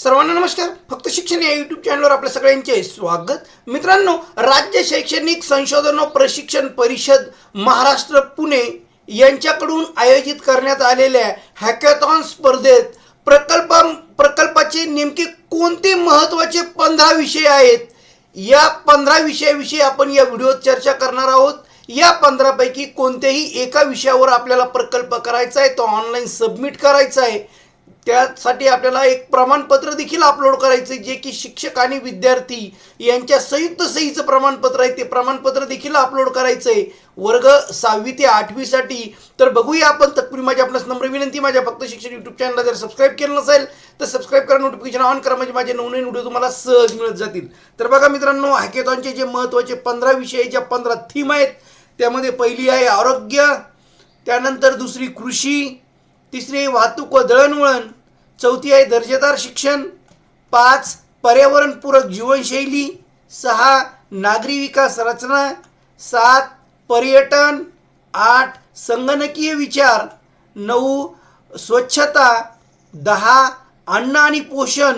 सर्वांना नमस्कार. फक्त शिक्षण या यूट्यूब चॅनलवर आपल्या सगळ्यांचे स्वागत. मित्रांनो राज्य शैक्षणिक संशोधन व प्रशिक्षण परिषद महाराष्ट्र पुणे यांच्याकडून आयोजित करण्यात आलेल्या हॅकॅथॉन स्पर्धेत प्रकल्प प्रकल्पाचे नेमके कोणते महत्त्वाचे पंधरा विषय आहेत? या पंधरा विषयाविषयी आपण या व्हिडिओत चर्चा करणार आहोत. या पंधरापैकी कोणत्याही एका विषयावर आपल्याला प्रकल्प करायचा आहे तो ऑनलाईन सबमिट करायचा आहे. त्यासाठी आपल्याला एक प्रमाणपत्र देखील अपलोड करायचं आहे जे की शिक्षक आणि विद्यार्थी यांच्या संयुक्त सहीचं प्रमाणपत्र आहे ते प्रमाणपत्र देखील अपलोड करायचं आहे वर्ग सहावी ते आठवीसाठी तर बघूया आपण तत्पूर्वी माझी आपणास नम्र विनंती माझ्या फक्त शिक्षण यूट्यूब चॅनलला जर सबस्क्राईब केलं नसेल तर सबस्क्राईब करा नोटिफिकेशन ऑन करा म्हणजे माझे नवनवीन व्हिडिओ तुम्हाला सहज मिळत जातील. तर बघा मित्रांनो हॅकेथॉनचे जे महत्त्वाचे पंधरा विषय ज्या पंधरा थीम आहेत त्यामध्ये पहिली आहे आरोग्य त्यानंतर दुसरी कृषी तिसरी आहे वाहतूक व दळणवळण चौथी आहे दर्जेदार शिक्षण. पाच पर्यावरणपूरक जीवनशैली. सहा नागरी विकास रचना. सात पर्यटन. आठ संगणकीय विचार. नऊ स्वच्छता. दहा अन्न आणि पोषण.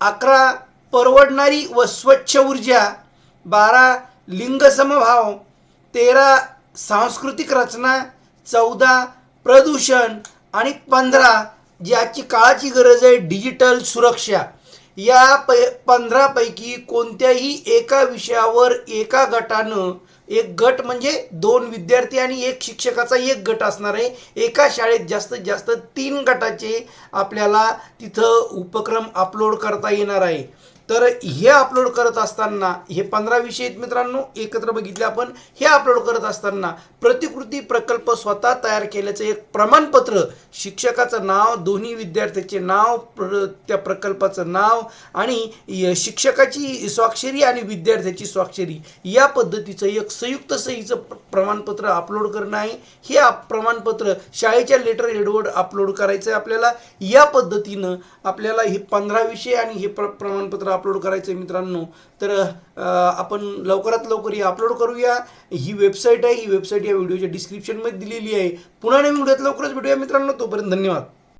अकरा परवडणारी व स्वच्छ ऊर्जा. बारा लिंगसमभाव तेरा सांस्कृतिक रचना. चौदा प्रदूषण. आणि पंधरा जी आजची काळाची गरज आहे डिजिटल सुरक्षा. या प पंधरापैकी कोणत्याही एका विषयावर एका गटानं एक गट म्हणजे दोन विद्यार्थी आणि एक शिक्षकाचा एक गट असणार आहे. एका शाळेत जास्तीत जास्त तीन गटाचे आपल्याला तिथं उपक्रम अपलोड करता येणार आहे. तर हे अपलोड करत असताना हे पंधरा विषय आहेत मित्रांनो एकत्र बघितले आपण हे अपलोड करत असताना प्रतिकृती प्रकल्प स्वतः तयार केल्याचं एक प्रमाणपत्र शिक्षकाचं नाव दोन्ही विद्यार्थ्याचे नाव प्र त्या प्रकल्पाचं नाव आणि शिक्षकाची स्वाक्षरी आणि विद्यार्थ्याची स्वाक्षरी या पद्धतीचं एक संयुक्त सहीचं प्रमाणपत्र अपलोड करणं आहे. हे प्रमाणपत्र शाळेच्या लेटर हेडवर अपलोड करायचं आहे आपल्याला. या पद्धतीनं आपल्याला हे पंधरा विषय आणि हे प्र प्रमाणपत्र अपलोड करायचं आहे मित्रांनो तर आपण लवकरात लवकर हे अपलोड करूया. ही वेबसाईट आहे ही वेबसाईट या व्हिडिओच्या डिस्क्रिप्शनमध्ये दिलेली आहे. पुन्हा नवीन व्हिडिओत लवकरच भेटूया मित्रांनो तोपर्यंत धन्यवाद.